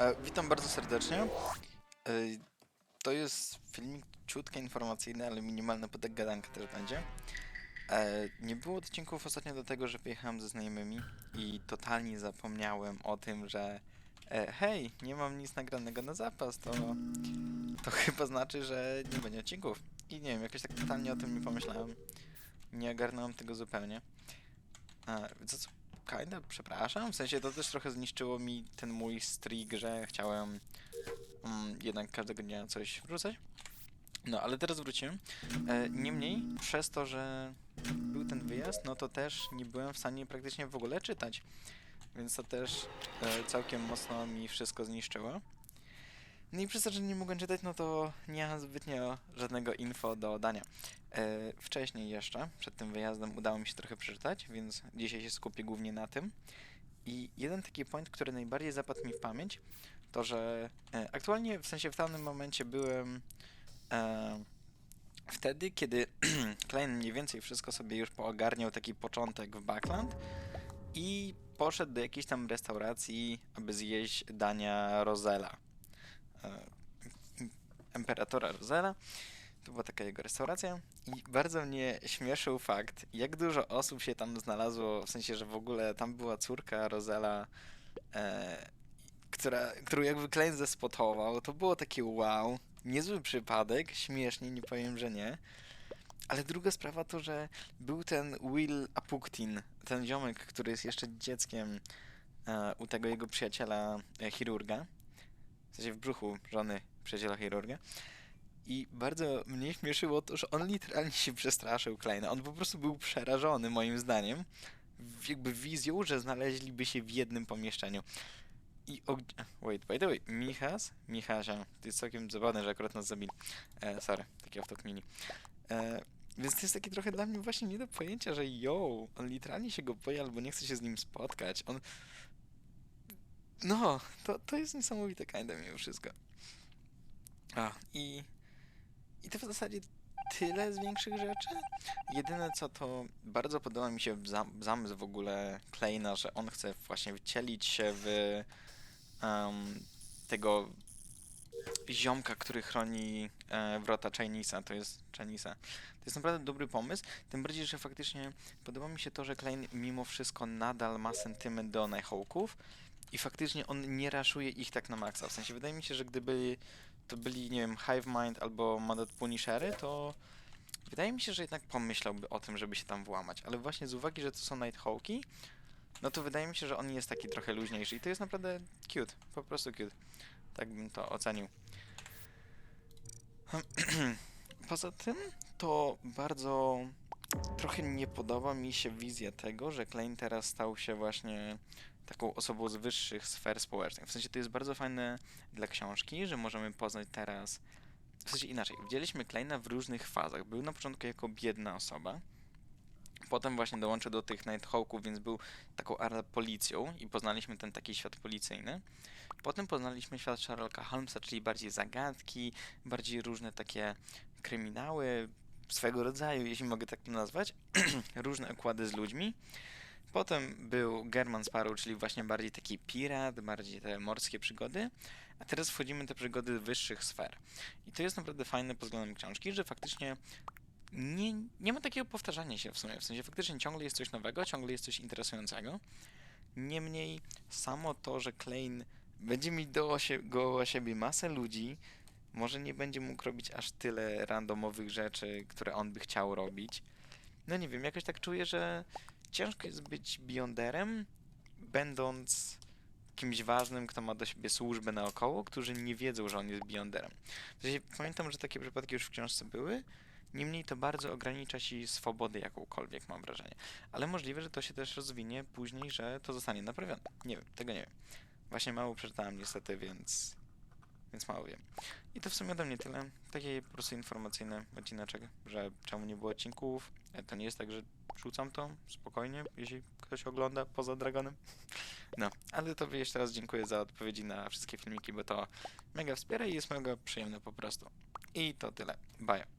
E, witam bardzo serdecznie. E, to jest filmik ciutkę informacyjny, ale minimalny podek gadanka też będzie. E, nie było odcinków ostatnio dlatego, że pojechałem ze znajomymi i totalnie zapomniałem o tym, że hej, nie mam nic nagranego na zapas, to, to chyba znaczy, że nie będzie odcinków. I nie wiem, jakoś tak totalnie o tym nie pomyślałem. Nie ogarnąłem tego zupełnie. E, za co kinda przepraszam, w sensie to też trochę zniszczyło mi ten mój streak, że chciałem mm, jednak każdego dnia coś wrzucać. No, ale teraz wróciłem. E, niemniej, przez to, że był ten wyjazd, no to też nie byłem w stanie praktycznie w ogóle czytać. Więc to też e, całkiem mocno mi wszystko zniszczyło. No i przez to, że nie mogłem czytać, no to nie mam zbytnio żadnego info do dania. E, wcześniej jeszcze, przed tym wyjazdem, udało mi się trochę przeczytać, więc dzisiaj się skupię głównie na tym. I jeden taki point, który najbardziej zapadł mi w pamięć, to że e, aktualnie, w sensie w danym momencie byłem e, wtedy, kiedy Klein mniej więcej wszystko sobie już poogarniał, taki początek w Backland i poszedł do jakiejś tam restauracji, aby zjeść dania Rozela. E, Imperatora Rozela. To była taka jego restauracja i bardzo mnie śmieszył fakt, jak dużo osób się tam znalazło, w sensie, że w ogóle tam była córka Rozela, e, która, którą jakby Klein zespotował. To było takie wow, niezły przypadek, śmiesznie, nie powiem, że nie. Ale druga sprawa to, że był ten Will Apuktin, ten ziomek, który jest jeszcze dzieckiem e, u tego jego przyjaciela e, chirurga, sensie w brzuchu żony przyjaciela chirurga. I bardzo mnie śmieszyło to, że on literalnie się przestraszył Kleina. On po prostu był przerażony, moim zdaniem, jakby wizją, że znaleźliby się w jednym pomieszczeniu. I og... Wait, by the way, Michas, Michasia, to jest całkiem zabawne, że akurat nas zabili. E, sorry, taki off mini. E, więc to jest takie trochę dla mnie właśnie nie do pojęcia, że yo, on literalnie się go boi albo nie chce się z nim spotkać. On... No, to, to jest niesamowite kinda mimo wszystko. A, i... I to w zasadzie tyle z większych rzeczy. Jedyne co to bardzo podoba mi się zamysł w ogóle Kleina, że on chce właśnie wcielić się w em, tego ziomka, który chroni e, wrota Chinesa, to jest Chinesa. To jest naprawdę dobry pomysł, tym bardziej, że faktycznie podoba mi się to, że Klein mimo wszystko nadal ma sentyment do Nighthawków i faktycznie on nie raszuje ich tak na maksa. W sensie wydaje mi się, że gdyby to byli, nie wiem, Hive Mind albo Madot Punishery, to wydaje mi się, że jednak pomyślałby o tym, żeby się tam włamać. Ale właśnie z uwagi, że to są Nighthawki, no to wydaje mi się, że on jest taki trochę luźniejszy i to jest naprawdę cute, po prostu cute. Tak bym to ocenił. Poza tym, to bardzo trochę nie podoba mi się wizja tego, że Klein teraz stał się właśnie taką osobą z wyższych sfer społecznych. W sensie to jest bardzo fajne dla książki, że możemy poznać teraz. W sensie inaczej, widzieliśmy Kleina w różnych fazach. Był na początku jako biedna osoba. Potem właśnie dołączył do tych Nighthawków, więc był taką policją i poznaliśmy ten taki świat policyjny. Potem poznaliśmy świat Sherlocka Holmesa, czyli bardziej zagadki, bardziej różne takie kryminały swego rodzaju, jeśli mogę tak to nazwać, różne układy z ludźmi. Potem był German Sparrow, czyli właśnie bardziej taki pirat, bardziej te morskie przygody, a teraz wchodzimy te przygody wyższych sfer. I to jest naprawdę fajne pod względem książki, że faktycznie nie, nie ma takiego powtarzania się w sumie, w sensie faktycznie ciągle jest coś nowego, ciągle jest coś interesującego. Niemniej samo to, że Klein będzie mieć dookoła siebie masę ludzi, może nie będzie mógł robić aż tyle randomowych rzeczy, które on by chciał robić. No nie wiem, jakoś tak czuję, że ciężko jest być beyonderem, będąc kimś ważnym, kto ma do siebie służbę naokoło, którzy nie wiedzą, że on jest beyonderem. W sensie, pamiętam, że takie przypadki już w książce były, niemniej to bardzo ogranicza ci swobodę jakąkolwiek, mam wrażenie. Ale możliwe, że to się też rozwinie później, że to zostanie naprawione. Nie wiem, tego nie wiem. Właśnie mało przeczytałem niestety, więc, więc mało wiem. I to w sumie ode mnie tyle. Taki po prostu informacyjny odcineczek, że czemu nie było odcinków. E, To nie jest tak, że rzucam to spokojnie, jeśli ktoś ogląda poza Dragonem. No, ale to jeszcze raz dziękuję za odpowiedzi na wszystkie filmiki, bo to mega wspiera i jest mega przyjemne po prostu. I to tyle. Bye.